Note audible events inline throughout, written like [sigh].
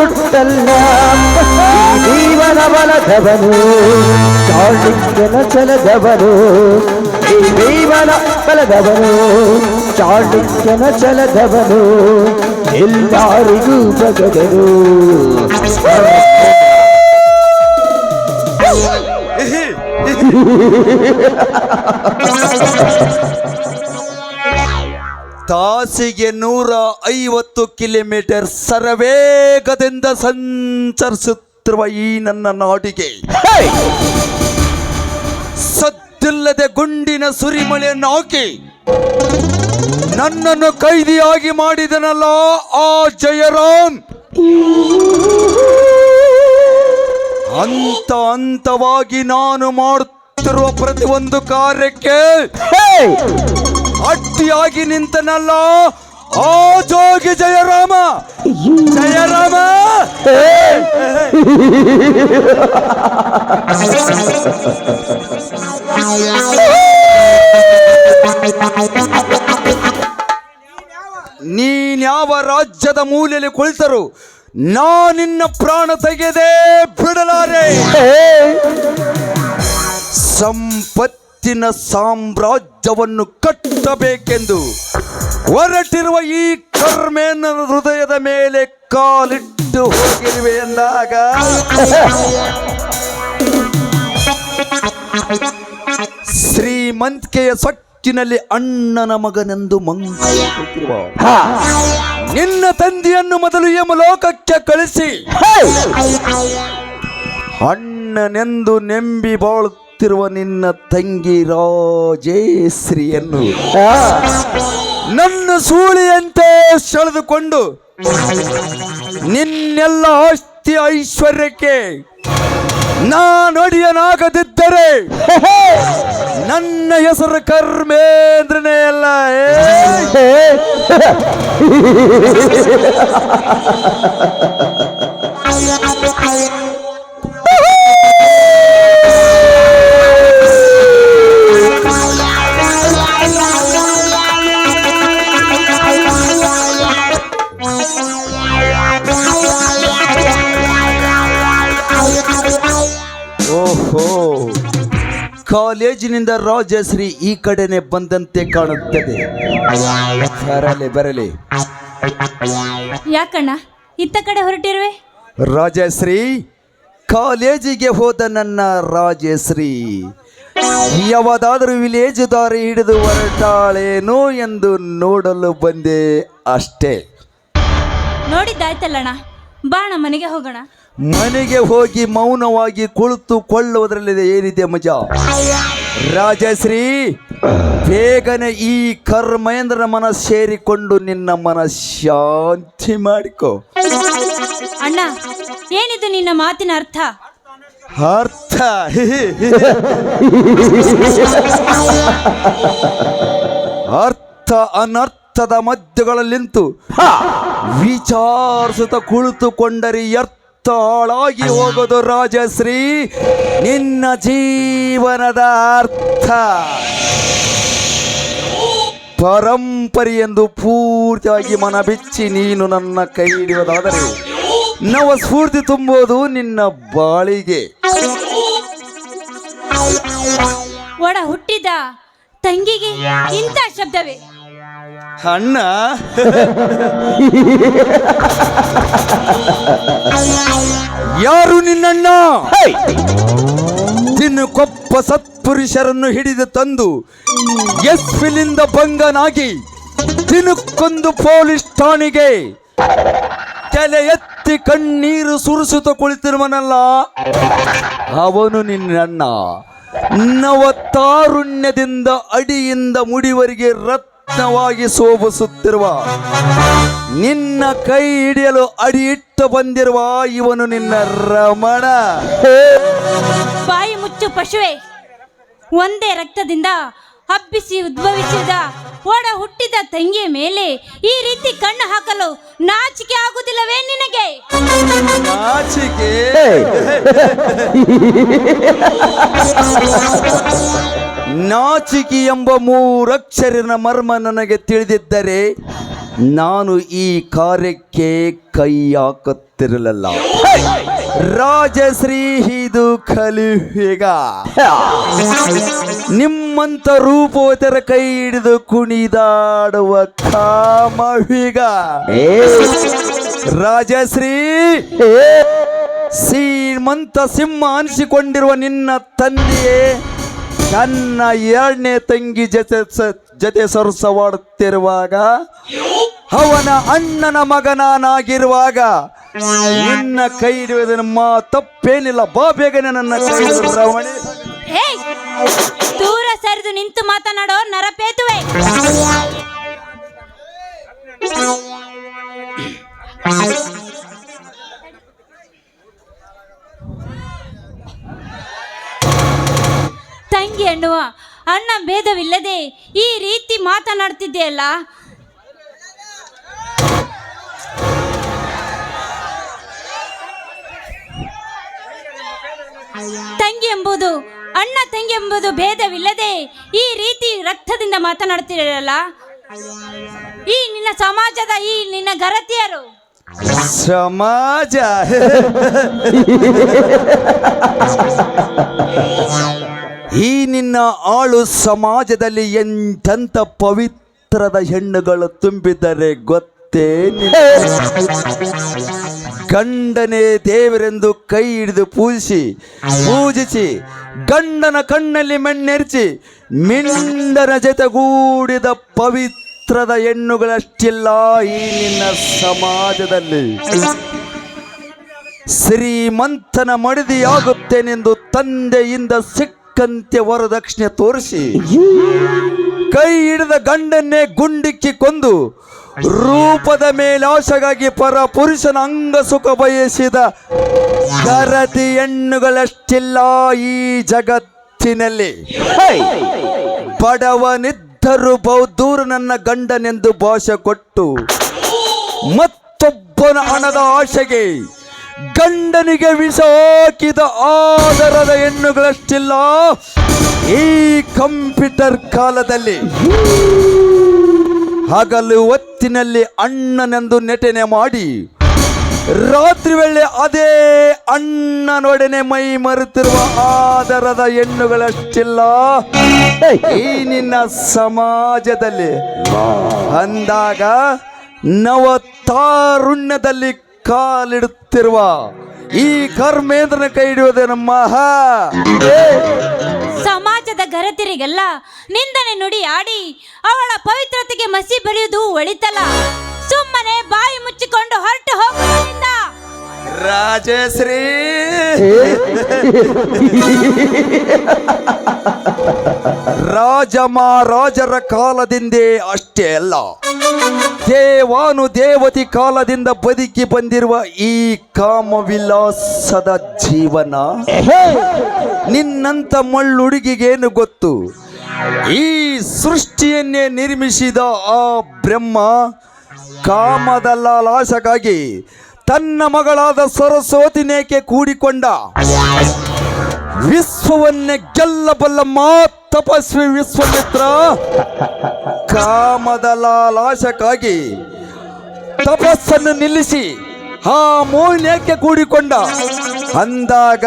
ಹುಟ್ಟಲ್ಲ ಈ ಜೀವನ ಬಲದವನು ಚಾಳಿಕ್ಯನ ಛಲದವನು ಈ ಜೀವನ ಬಲದವನು ಚಾಳಿಕ್ಯನ ಛಲದವನು ಎಲ್ಲರಿಗೂ ಬಗದನು ತಾಸಿಗೆ ನೂರ ಐವತ್ತು ಕಿಲೋಮೀಟರ್ ಸರವೇಗದಿಂದ ಸಂಚರಿಸುತ್ತಿರುವ ಈ ನನ್ನ ನಾಡಿಗೆ. ಸದ್ದಿಲ್ಲದೆ ಗುಂಡಿನ ಸುರಿಮಳೆಯನ್ನು ಹಾಕಿ ನನ್ನನ್ನು ಕೈದಿಯಾಗಿ ಮಾಡಿದನಲ್ಲ ಆ ಜಯರಾಮ್. ಹಂತ ಹಂತವಾಗಿ ನಾನು ಮಾಡುತ್ತಿರುವ ಪ್ರತಿಯೊಂದು ಕಾರ್ಯಕ್ಕೆ ಅಡ್ಡಿಯಾಗಿ ನಿಂತನಲ್ಲ. ಆ ಜೋಗಿ ಜಯರಾಮ. ಜಯರಾಮ. ನೀನ್ಯಾವ ರಾಜ್ಯದ ಮೂಲೆಯಲ್ಲಿ ಕುಳಿತರು ನಾ ನಿನ್ನ ಪ್ರಾಣ ತೆಗೆದೇ ಬಿಡಲಾರೆ. ಸಂಪತ್ತಿನ ಸಾಮ್ರಾಜ್ಯವನ್ನು ಕಟ್ಟಬೇಕೆಂದು ಹೊರಟಿರುವ ಈ ಕರ್ಮೇನ ಹೃದಯದ ಮೇಲೆ ಕಾಲಿಟ್ಟು ಹೋಗಿರುವೆ ಎಂದಾಗ ಶ್ರೀಮಂತಿಕೆಯ ಸೊಕ್ಕಿನಲ್ಲಿ ಅಣ್ಣನ ಮಗನೆಂದು ಮಂಗಿರುವ ನಿನ್ನ ತಂದೆಯನ್ನು ಮೊದಲು ಯಮಲೋಕಕ್ಕೆ ಕಳಿಸಿ. ಅಣ್ಣನೆಂದು ನೆಂಬಿ ಬಾಳುತ್ತಿರುವ ನಿನ್ನ ತಂಗಿ ರಾಜೇಶ್ರೀಯನ್ನು. ನನ್ನ ಸೂಳಿಯಂತೆ ಸೆಳೆದುಕೊಂಡು ನಿನ್ನೆಲ್ಲ ಆಸ್ತಿ ಐಶ್ವರ್ಯಕ್ಕೆ ನಾನೊಡಿಯನಾಗದಿದ್ದರೆ ನನ್ನ ಹೆಸರು ಕರ್ಮೇಂದ್ರನೇ ಅಲ್ಲ ಏ. [laughs] ಕಾಲೇಜಿನಿಂದ ರಾಜಶ್ರೀ ಈ ಕಡೆನೆ ಬಂದಂತೆ ಕಾಣುತ್ತದೆ. ಬರಲಿ ಬರಲಿ. ಯಾಕಣ್ಣ? ಇತ್ತ ಕಡೆ ಹೊರಟಿರುವೆ? ರಾಜಶ್ರೀ ಕಾಲೇಜಿಗೆ ಹೋದ ನನ್ನ ರಾಜಶ್ರೀ. ಯಾವದಾದರೂ ವಿಲೇಜ್ ದಾರಿ ಹಿಡಿದು ಹೊರಟಾಳೇನೋ ಎಂದು ನೋಡಲು ಬಂದೆ ಅಷ್ಟೇ. ನೋಡಿದ್ದಾಯ್ತಲ್ಲಣ್ಣ? ಬಾಣ ಮನೆಗೆ ಹೋಗೋಣ. ಮನೆಗೆ ಹೋಗಿ ಮೌನವಾಗಿ ಕುಳಿತುಕೊಳ್ಳುವುದರಲ್ಲಿ ಏನಿದೆ ಮಜಾ? ರಾಜಶ್ರೀ ಬೇಗನೆ ಈ ಕರ್ಮೇಂದ್ರನ ಮನ ಸೇರಿಕೊಂಡು ನಿನ್ನ ಮನ ಶಾಂತಿ ಮಾಡಿಕೊ. ಅಣ್ಣ ಏನಿದು ನಿನ್ನ ಮಾತಿನ ಅರ್ಥ? ಅರ್ಥ? ಅರ್ಥ ಅನರ್ಥದ ಮಧ್ಯಗಳಲ್ಲಿಂತು ವಿಚಾರಿಸುತ್ತ ಕುಳಿತುಕೊಂಡರೆ ಅರ್ಥ ಹಾಳಾಗಿ ಹೋಗೋದು ರಾಜಶ್ರೀ. ನಿನ್ನ ಜೀವನದ ಅರ್ಥ. ಪರಂಪರೆ ಎಂದು ಪೂರ್ತಿಯಾಗಿ ಮನ ಬಿಚ್ಚಿ ನೀನು ನನ್ನ ಕೈ ಹಿಡಿಯೋದಾದರೆ ನವ ಸ್ಫೂರ್ತಿ ತುಂಬುವುದು ನಿನ್ನ ಬಾಳಿಗೆ. ಒಡ ಹುಟ್ಟಿದ ತಂಗಿಗೆ ಇಂಥ ಶಬ್ದವೇ? ಅಣ್ಣ ಯಾರು ನಿನ್ನಣ್ಣ? ಕೊಪ್ಪ ಸತ್ಪುರುಷರನ್ನು ಹಿಡಿದು ತಂದು ಎಸ್ ಎಸ್ಪಿಲಿಂದ ಭಂಗನಾಗಿ ದಿನಕ್ಕೊಂದು ಪೊಲೀಸ್ ಠಾಣೆಗೆ ತಲೆ ಎತ್ತಿ ಕಣ್ಣೀರು ಸುರಿಸುತ್ತ ಕುಳಿತಿರುವನಲ್ಲ ಅವನು ನಿನ್ನಣ್ಣ. ನವತಾರುಣ್ಯದಿಂದ ಅಡಿಯಿಂದ ಮುಡಿವರೆಗೆ ರತ್ನವಾಗಿ ಶೋಭಿಸುತ್ತಿರುವ ನಿನ್ನ ಕೈ ಹಿಡಿಯಲು ಅಡಿ ಇಟ್ಟು ಬಂದಿರುವ ಇವನು ನಿನ್ನ ರಮಣ. ಬಾಯಿ ಮುಚ್ಚು ಪಶುವೆ, ಒಂದೇ ರಕ್ತದಿಂದ ಹಬ್ಬಿಸಿ ಉದ್ಭವಿಸಿದ ಒಡ ಹುಟ್ಟಿದ ತಂಗಿಯ ಮೇಲೆ ಈ ರೀತಿ ಕಣ್ಣು ಹಾಕಲು ನಾಚಿಕೆ ಆಗುವುದಿಲ್ಲವೇ ನಿನಗೆ? ನಾಚಿಕೆ? ನಾಚಿಕೆ ಎಂಬ ಮೂರಕ್ಷರಿನ ಮರ್ಮ ನನಗೆ ತಿಳಿದಿದ್ದರೆ ನಾನು ಈ ಕಾರ್ಯಕ್ಕೆ ಕೈ ಹಾಕುತ್ತಿರಲಿಲ್ಲ. ರಾಜಶ್ರೀ ಇದು ಕಲಿಯುಗ ನಿಮ್ಮಂತ ರೂಪೋತರ ಕೈ ಹಿಡಿದು ಕುಣಿದಾಡುವ ಕಾಮವೀಗ ರಾಜಶ್ರೀ ಶ್ರೀಮಂತ ಸಿಂಹ ಅನಿಸಿಕೊಂಡಿರುವ ನಿನ್ನ ತಂದೆಯೇ ತನ್ನ ಎರಡನೇ ತಂಗಿ ಜೊತೆ ಜೊತೆ ಸರಸವಾಡುತ್ತಿರುವಾಗ ಅವನ ಅಣ್ಣನ ಮಗನಾಗಿರುವಾಗ ನಿನ್ನ ಕೈ ನಮ್ಮ ತಪ್ಪೇನಿಲ್ಲ. ಬಾ ಬೇಗನೆ ನನ್ನ ಕೈ ಹೇ ದೂರ ಸರಿದು ನಿಂತು ಮಾತನಾಡೋ ನರಪೇತುವೆ. ತಂಗಿ ಅಣ್ಣುವ, ಅಣ್ಣ ಭೇದವಿಲ್ಲದೆ ಈ ರೀತಿ ಮಾತನಾಡ್ತಿದ್ದೆಯಲ್ಲ? ತಂಗಿ ಎಂಬುದು ಅಣ್ಣ ತಂಗಿ ಎಂಬುದು ಭೇದವಿಲ್ಲದೆ ಈ ರೀತಿ ರಕ್ತದಿಂದ ಮಾತನಾಡ್ತಿರಲ್ಲ ಈ ನಿನ್ನ ಸಮಾಜದ ಈ ನಿನ್ನ ಗರತಿಯರು ಸಮಾಜ ಈ ನಿನ್ನ ಆಳು ಸಮಾಜದಲ್ಲಿ ಎಂತೆಂಥ ಪವಿತ್ರದ ಹೆಣ್ಣುಗಳು ತುಂಬಿದರೆ ಗೊತ್ತೇ? ಗಂಡನೇ ದೇವರೆಂದು ಕೈ ಹಿಡಿದು ಪೂಜಿಸಿ ಪೂಜಿಸಿ, ಗಂಡನ ಕಣ್ಣಲ್ಲಿ ಮಣ್ಣೆರ್ಚಿ ಮಿಂಡನ ಜೊತೆಗೂಡಿದ ಪವಿತ್ರದ ಹೆಣ್ಣುಗಳಷ್ಟಿಲ್ಲ ಈ ನಿನ್ನ ಸಮಾಜದಲ್ಲಿ. ಶ್ರೀಮಂತನ ಮಡದಿಯಾಗುತ್ತೇನೆಂದು ತಂದೆಯಿಂದ ಸಿಕ್ಕಂತೆ ವರದಕ್ಷಿಣೆ ತೋರಿಸಿ, ಕೈ ಹಿಡಿದ ಗಂಡನ್ನೇ ಗುಂಡಿಕ್ಕಿ ಕೊಂದು ರೂಪದ ಮೇಲಾಶಗಾಗಿ ಪರ ಪುರುಷನ ಅಂಗ ಸುಖ ಬಯಸಿದ ಗರತಿ ಹೆಣ್ಣುಗಳಷ್ಟಿಲ್ಲ ಈ ಜಗತ್ತಿನಲ್ಲಿ. ಬಡವನಿದ್ದರೂ ಬಡವನಿದ್ದರು ಬಹುದೂರ ನನ್ನ ಗಂಡನೆಂದು ಭಾಷೆ ಕೊಟ್ಟು ಮತ್ತೊಬ್ಬನ ಹಣದ ಆಶೆಗೆ ಗಂಡನಿಗೆ ವಿಷ ಹಾಕಿದ ಆದರದ ಹೆಣ್ಣುಗಳಷ್ಟಿಲ್ಲ ಈ ಕಂಪ್ಯೂಟರ್ ಕಾಲದಲ್ಲಿ. ಹಗಲು ಹೊತ್ತಿನಲ್ಲಿ ಅಣ್ಣನೆಂದು ನೆಟನೆ ಮಾಡಿ ರಾತ್ರಿ ವೇಳೆ ಅದೇ ಅಣ್ಣನೊಡನೆ ಮೈ ಮರೆತಿರುವ ಆದರದ ಹೆಣ್ಣುಗಳಷ್ಟಿಲ್ಲ. ಈ ನಿನ್ನ ಸಮಾಜದಲ್ಲಿ ಅಂದಾಗ ನವತಾರುಣ್ಯದಲ್ಲಿ ಕಾಲಿಡುತ್ತಿರುವ ಈ ಕರ್ಮೇಂದ್ರನ ಕೈ ಹಿಡಿಯುವುದೇ ಮಹಾ ಸಮಾಜದ ಗರತಿರಿಗೆಲ್ಲ ನಿಂದನೆ ನುಡಿ ಆಡಿ ಅವಳ ಪವಿತ್ರತೆಗೆ ಮಸಿ ಬೆಳೆಯುವುದು ಒಳಿತಲ್ಲ. ಸುಮ್ಮನೆ ಬಾಯಿ ಮುಚ್ಚಿಕೊಂಡು ಹೊರಟು ಹೋಗುವುದರಿಂದ ರಾಜಶ್ರೀ. ರಾಜ ಮಹಾರಾಜರ ಕಾಲದಿಂದೇ ಅಷ್ಟೇ ಅಲ್ಲ. ದೇವಾನು ದೇವತಿ ಕಾಲದಿಂದ ಬದುಕಿ ಬಂದಿರುವ ಈ ಕಾಮವಿಲಾಸದ ಜೀವನ. ನಿನ್ನಂತ ಮಳ್ಳುಡುಗಿಗೇನು ಗೊತ್ತು? ಈ ಸೃಷ್ಟಿಯನ್ನೇ ನಿರ್ಮಿಸಿದ ಆ ಬ್ರಹ್ಮ ಕಾಮದ ಲಾಲಾಸಕ್ಕಾಗಿ ತನ್ನ ಮಗಳಾದ ಸರಸ್ವತಿನೇಕೆ ಕೂಡಿಕೊಂಡ? ವಿಶ್ವವನ್ನೇ ಗೆಲ್ಲಬಲ್ಲ ಮಾ ತಪಸ್ವಿ ವಿಶ್ವಮಿತ್ರ. ಕಾಮದ ಲಾಲಾಶಕ್ಕಾಗಿ ತಪಸ್ಸನ್ನು ನಿಲ್ಲಿಸಿ ಆ ಮೌಲ್ಯಕ್ಕೆ ಕೂಡಿಕೊಂಡ. ಅಂದಾಗ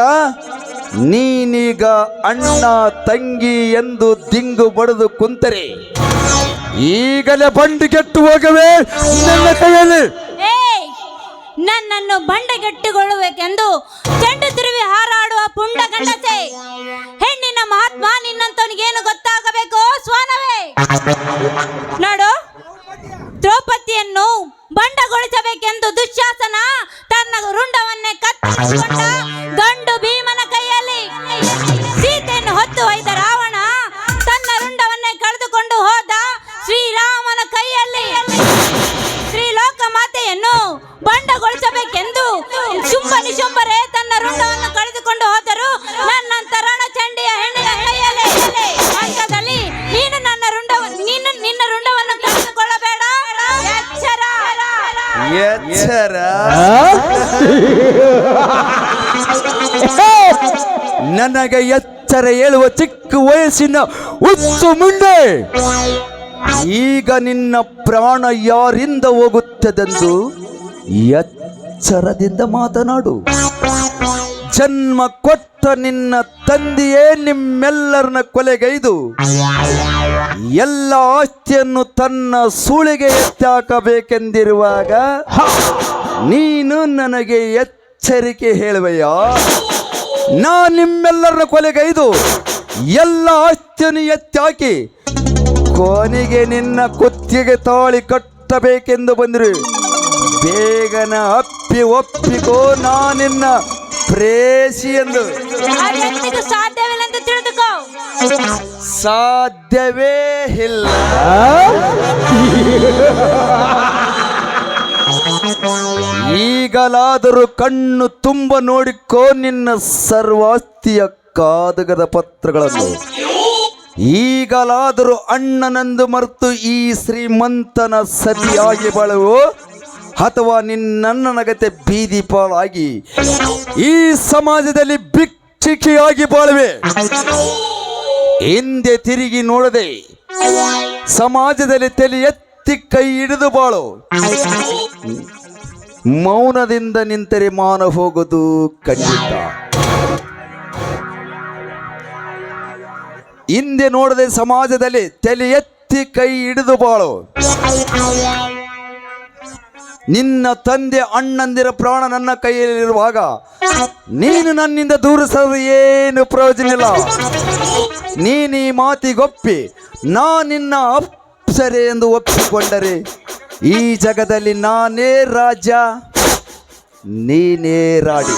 ನೀನೀಗ ಅಣ್ಣ ತಂಗಿ ಎಂದು ದಿಂಗು ಬಡಿದು ಕುಂತರೆ. ಈಗಲೇ ಬಂಡಿಗೆಟ್ಟು ಹೋಗವೇ. ನನ್ನ ಕೈಯಲ್ಲಿ ನನ್ನನ್ನು ಬಂಡಗೆಟ್ಟುಕೊಳ್ಳಬೇಕೆಂದು ಚೆಂಡು ತಿರುವಿ ಹಾರಾಡುವ ಪುಂಡ ಗಂಡಸೆ. ಹೆಣ್ಣಿನ ಮಹಾತ್ಮ ನಿನ್ನಂತವನಿಗೇನು ಗೊತ್ತಾಗಬೇಕು, ಸ್ವಾನವೇ? ನೋಡು, ದ್ರೌಪದಿಯನ್ನು ಬಂಡಗೊಳಿಸಬೇಕೆಂದು ದುಶ್ಯಾಸನ ತನ್ನ ರುಂಡವನ್ನೇ ಕತ್ತರಿಸಿಕೊಂಡ ನನಗೆ ಎಚ್ಚರ ಹೇಳುವ ಚಿಕ್ಕ ವಯಸ್ಸಿನ ಉಸ್ಸು ಮುಂಡೆ ಈಗ ನಿನ್ನ ಪ್ರಾಣ ಯಾರಿಂದ ಹೋಗುತ್ತದೆಂದು ಎಚ್ಚರದಿಂದ ಮಾತನಾಡು. ಜನ್ಮ ಕೊಟ್ಟ ನಿನ್ನ ತಂದೆಯೇ ನಿಮ್ಮೆಲ್ಲರನ್ನ ಕೊಲೆಗೈದು. ಎಲ್ಲ ಆಸ್ತಿಯನ್ನು ತನ್ನ ಸೂಳಿಗೆ ಎತ್ತಾಕಬೇಕೆಂದಿರುವಾಗ ನೀನು ನನಗೆ ಎಚ್ಚರಿಕೆ ಹೇಳುವೆಯಾ? ನಾ ನಿಮ್ಮೆಲ್ಲರನ್ನ ಕೊಲೆಗೈದು ಎಲ್ಲ ಆಸ್ತಿಯನ್ನು ಎತ್ತಾಕಿ ಕೊನೆಗೆ ನಿನ್ನ ಕುತ್ತಿಗೆ ತಾಳಿ ಕಟ್ಟಬೇಕೆಂದು ಬಂದಿರು. ಬೇಗನ ಅಪ್ಪಿ ಒಪ್ಪಿಕೋ ನಾ ನಿನ್ನ ಪ್ರೇಸಿ ಎಂದು. ಅದೆಂದಿಗೂ ಸಾಧ್ಯವಿಲ್ಲ ಅಂತ ತಿಳಿದುಕೋ. ಸಾಧ್ಯವೇ ಇಲ್ಲ. ಈಗಲಾದರೂ ಕಣ್ಣು ತುಂಬ ನೋಡಿಕೋ ನಿನ್ನ ಸರ್ವಾಸ್ತಿಯ ಕಾದಗದ ಪತ್ರಗಳನ್ನು. ಈಗಲಾದರೂ ಅಣ್ಣನೆಂದು ಮರೆತು ಈ ಶ್ರೀಮಂತನ ಸತಿಯಾಗಿ ಬಾಳುವು? ಅಥವಾ ನಿನ್ನಣ್ಣನಗತೆ ಬೀದಿ ಪಾಲಾಗಿ ಈ ಸಮಾಜದಲ್ಲಿ ಭಿಕ್ಷಿಕೆಯಾಗಿ ಬಾಳುವೆ? ಹಿಂದೆ ತಿರುಗಿ ನೋಡದೆ ಸಮಾಜದಲ್ಲಿ ತಲೆ ಎತ್ತಿ ಕೈ ಹಿಡಿದು ಬಾಳು. ಮೌನದಿಂದ ನಿಂತರೆ ಮಾನ ಹೋಗೋದು ಖಂಡಿತ. ಹಿಂದೆ ನೋಡದೆ ಸಮಾಜದಲ್ಲಿ ತಲೆ ಎತ್ತಿ ಕೈ ಹಿಡಿದು ಬಾಳು. ನಿನ್ನ ತಂದೆ ಅಣ್ಣಂದಿರ ಪ್ರಾಣ ನನ್ನ ಕೈಯಲ್ಲಿರುವಾಗ ನೀನು ನನ್ನಿಂದ ದೂರ ಸರಿದು ಏನು ಪ್ರಯೋಜನ ಇಲ್ಲ. ನೀನೀ ಈ ಮಾತಿಗೊಪ್ಪಿ, ನಾ ನಿನ್ನ ಅಪ್ಸರೆ ಎಂದು ಒಪ್ಪಿಕೊಂಡರೆ ಈ ಜಗದಲ್ಲಿ ನಾನೇ ರಾಜ ನೀನೇ ರಾಡಿ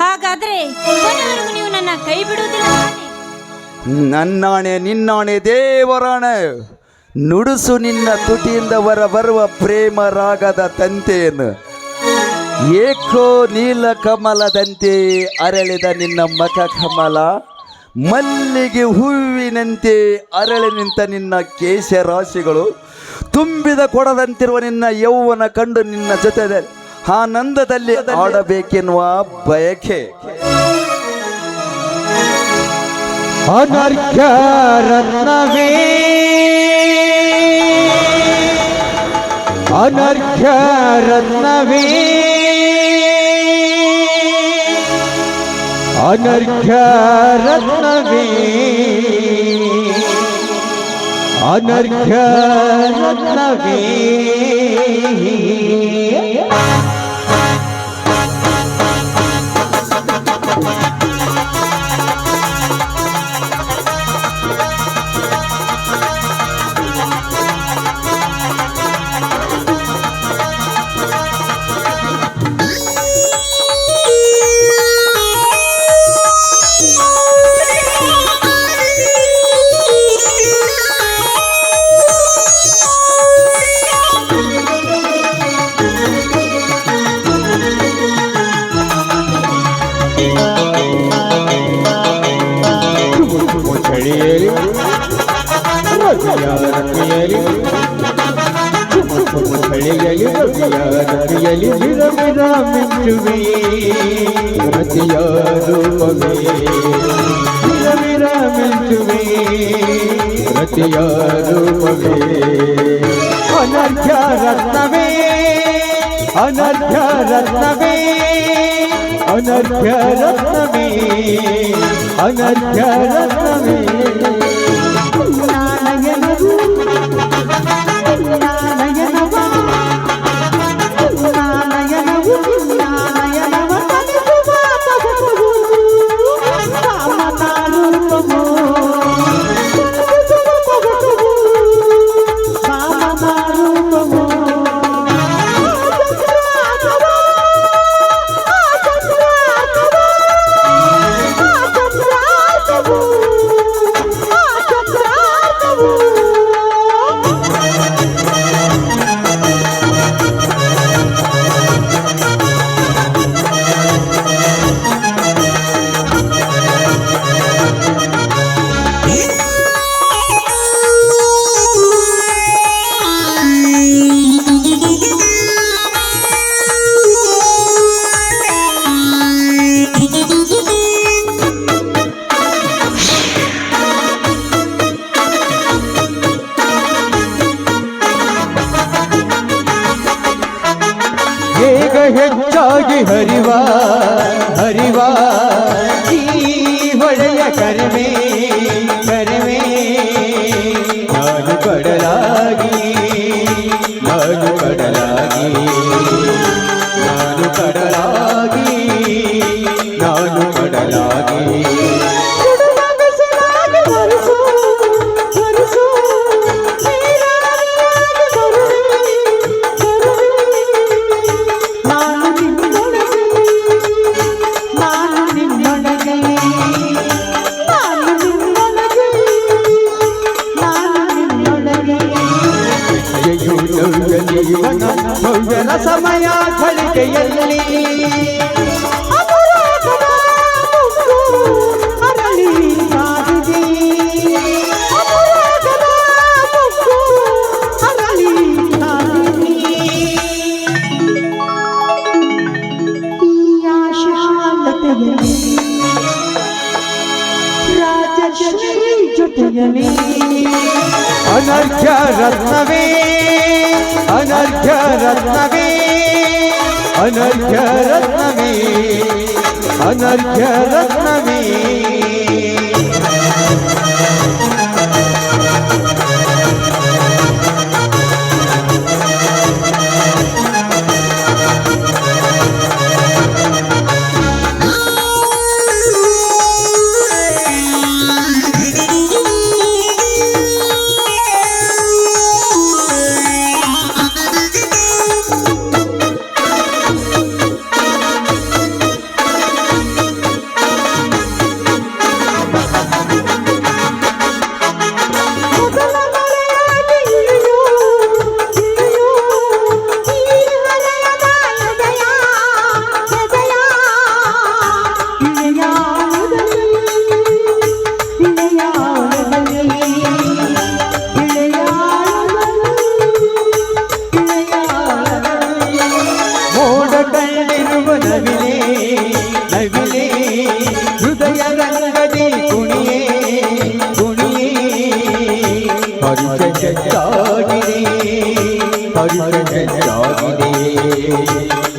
ಹಾಗಾದ್ರೆ ಕೊನೆವರೆಗೂ ನೀವು ನನ್ನ ಕೈ ಬಿಡುವುದಿಲ್ಲ? ನನ್ನಾಣೆ ನಿನ್ನಾಣೆ ದೇವರಾಣೆ ನುಡುಸು ನಿನ್ನ ತುಟಿಯಿಂದ ಹೊರ ಬರುವ ಪ್ರೇಮ ರಾಗದ ತಂತೆಯನ್ನು. ಏಕೋ ನೀಲ ಕಮಲದಂತೆ ಅರಳಿದ ನಿನ್ನ ಮಖ ಕಮಲ ಮಲ್ಲಿಗೆ ಹೂವಿನಂತೆ ಅರಳಿ ನಿಂತ ನಿನ್ನ ಕೇಶ ರಾಶಿಗಳು ತುಂಬಿದ ಕೊಡದಂತಿರುವ ನಿನ್ನ ಯೌವನ ಕಂಡು ನಿನ್ನ ಜೊತೆ ಆನಂದದಲ್ಲಿ ಆಡಬೇಕೆನ್ನುವ ಬಯಕೆ. ಅನರ್ಘ್ಯ ರತ್ನವೇ ಅನರ್ಘ್ಯ अनर्घ नवी ಮಿಂಚುವೆ ರತಿಯ ರೂಪವೇ ಅನರ್ಘ್ಯ ರತ್ನವೇ ಅನರ್ಘ್ಯ ರತ್ನವೇ ಅನರ್ಘ್ಯ ರತ್ನವೇ ಅನರ್ಘ್ಯ ರತ್ನವೇ தருவே ರತ್ನವೇ ಅನರ್ಘ್ಯ ರತ್ನವೇ ಅನರ್ಘ್ಯ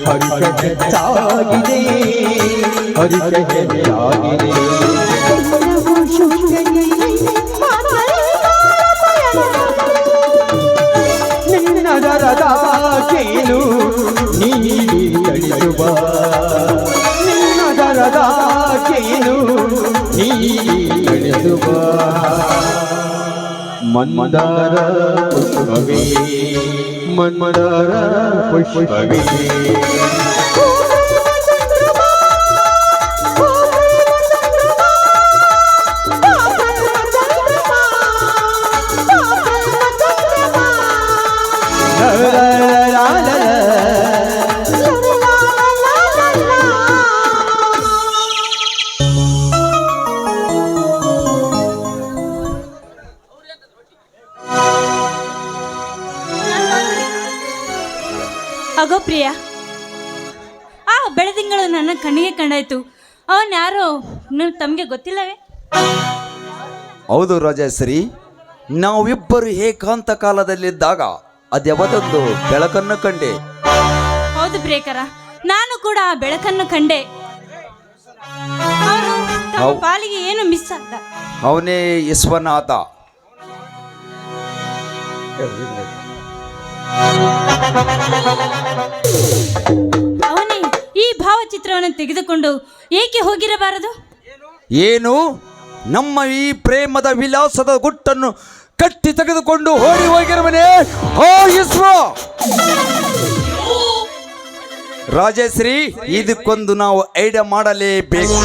ಹರುಷ ಚಚ್ಚಾಗಿದೆ ಹರುಷ ಚಚ್ಚಾಗಿದೆ ಮನ್ಮದಾರ ಪುಷ್ಪವೇ. ಮನ್ಮದಾರ ಪುಷ್ಪವೇ. ತಮಗೆ ಗೊತ್ತಿಲ್ಲವೇ? ಹೌದು ರಾಜೇಶ್ವರಿ ನಾವಿಬ್ಬರು ಏಕಾಂತ ಕಾಲದಲ್ಲಿದ್ದಾಗ ಅದ್ಯಾವತ್ತೊಂದು ಬೆಳಕನ್ನು ಕಂಡೆ. ಹೌದು ಬ್ರೇಕರ ನಾನು ಕೂಡ ಆ ಬೆಳಕನ್ನು ಕಂಡೆ. ಅವನು ತಮ್ಮ ಹೌ- ಪಾಲಿಗೆ ಏನು ಮಿಸ್ ಆದ? ಅವನೇ ವಿಶ್ವನಾಥ. ಅವನೇ ಈ ಭಾವಚಿತ್ರವನ್ನು ತೆಗೆದುಕೊಂಡು ಏಕೆ ಹೋಗಿರಬಾರದು? ಏನು ನಮ್ಮ ಈ ಪ್ರೇಮದ ವಿಲಾಸದ ಗುಟ್ಟನ್ನು ಕಟ್ಟಿ ತೆಗೆದುಕೊಂಡು ಓಡಿ ಹೋಗಿರುವನೆ ಓ ಇಸ್ರೋ ರಾಜಶ್ರೀ ಇದಕ್ಕೊಂದು ನಾವು ಐಡಿಯಾ ಮಾಡಲೇಬೇಕು.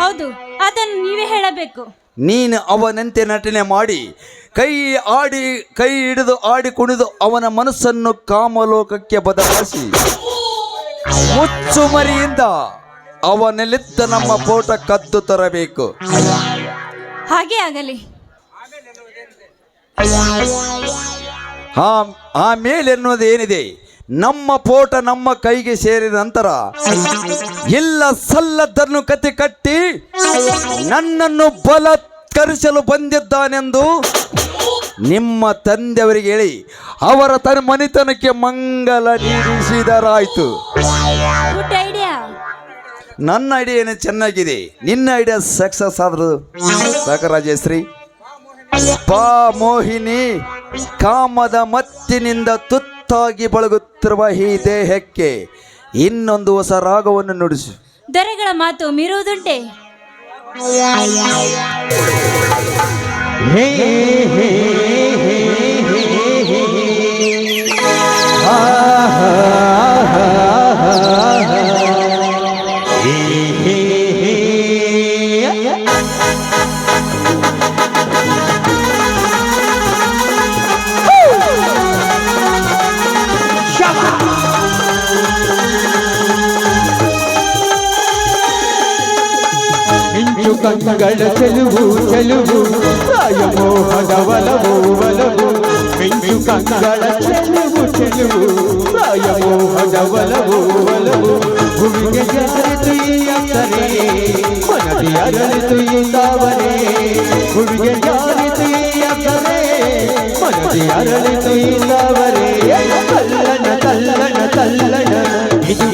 ಹೌದು ಅದನ್ನು ನೀವೇ ಹೇಳಬೇಕು. ನೀನು ಅವನಂತೆ ನಟನೆ ಮಾಡಿ ಕೈ ಆಡಿ ಕೈ ಹಿಡಿದು ಆಡಿ ಕುಣಿದು ಅವನ ಮನಸ್ಸನ್ನು ಕಾಮಲೋಕಕ್ಕೆ ಬದಲಾಯಿಸಿ ಮುಚ್ಚುಮರಿಯಿಂದ ಅವನಲ್ಲಿದ್ದ ನಮ್ಮ ಪೋಟ ಕದ್ದು ತರಬೇಕು. ಹಾಗೆ ಆಗಲಿ. ಆಮೇಲೆ ಎನ್ನುವುದು ಏನಿದೆ? ನಮ್ಮ ಪೋಟ ನಮ್ಮ ಕೈಗೆ ಸೇರಿದ ನಂತರ ಎಲ್ಲ ಸಲ್ಲದ್ದನ್ನು ಕತೆ ಕಟ್ಟಿ ನನ್ನನ್ನು ಬಲತ್ಕರಿಸಲು ಬಂದಿದ್ದಾನೆಂದು ನಿಮ್ಮ ತಂದೆಯವರಿಗೆ ಹೇಳಿ ಅವರ ತನ್ನ ಮನೆತನಕ್ಕೆ ಮಂಗಲ ನೀಡಿಸಿದರಾಯ್ತು. ನನ್ನ ಐಡಿಯಾ ಏನು ಚೆನ್ನಾಗಿದೆ. ನಿನ್ನ ಐಡಿಯಾ ಸಕ್ಸಸ್ ಆದ್ರು. ಸಾಕ ರಾಜೇಶ್ರೀ ಬಾ ಮೋಹಿನಿ ಕಾಮದ ಮತ್ತಿನಿಂದ ತುತ್ತಾಗಿ ಬಳಗುತ್ತಿರುವ ಈ ದೇಹಕ್ಕೆ ಇನ್ನೊಂದು ಹೊಸ ರಾಗವನ್ನು ನುಡಿಸು. ದೊರೆಗಳ ಮಾತು ಮೀರುವುದುಂಟೆ. ಹೇ ಹೇ ಮಿಂಚು ಕಂಗಳ ಚೆಲುವು ಚೆಲುವು ಪ್ರಾಯಮೋಹದ ಒಲವು ಒಲವು ಮಿಂಚು ಕಂಗಳ ಚೆಲುವು ಚೆಲುವು ಪ್ರಾಯಮೋಹದ ಒಲವು ಒಲವು ಭೂಮಿಗೆ ಜಾರಿತು ಈ ಅಕ್ಕರೆ ಮನದಿ ಅರಳಿತು ಈ ತಾವರೆ ಭೂಮಿಗೆ ಜಾರಿತು ಈ ಅಕ್ಕರೆ ಮನದಿ ಅರಳಿತು ಈ ತಾವರೆ ತಲ್ಲಣ ತಲ್ಲಣ ತಲ್ಲಣ ಇದು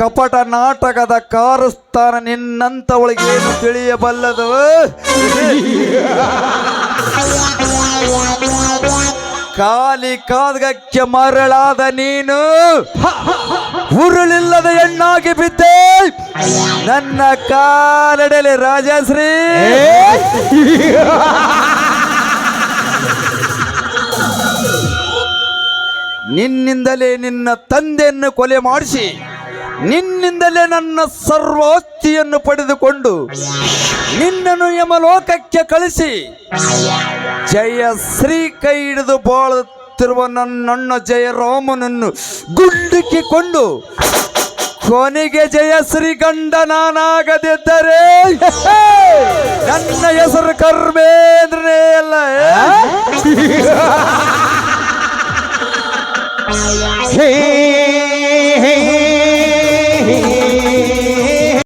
ಕಪಟ ನಾಟಕದ ಕಾರಸ್ಥಾನ ನಿನ್ನಂತವಳಿಗೆ ಏನು ತಿಳಿಯಬಲ್ಲದು? ಕಾಲಿ ಕಾದಗಕ್ಕೆ ಮರಳಾದ ನೀನು ಉರುಳಿಲ್ಲದ ಹೆಣ್ಣಾಗಿ ಬಿದ್ದೆ. ನನ್ನ ಕಾಲಡಲಿ ರಾಜಶ್ರೀ. ನಿನ್ನಿಂದಲೇ ನಿನ್ನ ತಂದೆಯನ್ನು ಕೊಲೆ ಮಾಡಿಸಿ. ನಿನ್ನಿಂದಲೇ ನನ್ನ ಸರ್ವಾಸ್ತಿಯನ್ನು ಪಡೆದುಕೊಂಡು ನಿನ್ನನ್ನು ಯಮಲೋಕಕ್ಕೆ ಕಳಿಸಿ. ಜಯ ಶ್ರೀ ಕೈ ಹಿಡಿದು ಬಾಳುತ್ತಿರುವ ನನ್ನಣ್ಣ ಜಯರಾಮನನ್ನು ಗುಂಡಿಕ್ಕಿಕೊಂಡು ಕೊನೆಗೆ ಜಯಶ್ರೀ ಗಂಡ ನಾನಾಗದಿದ್ದರೆ ನನ್ನ ಹೆಸರು ಕರ್ಮೇಂದ್ರನೇ ಅಲ್ಲ ಹೇ.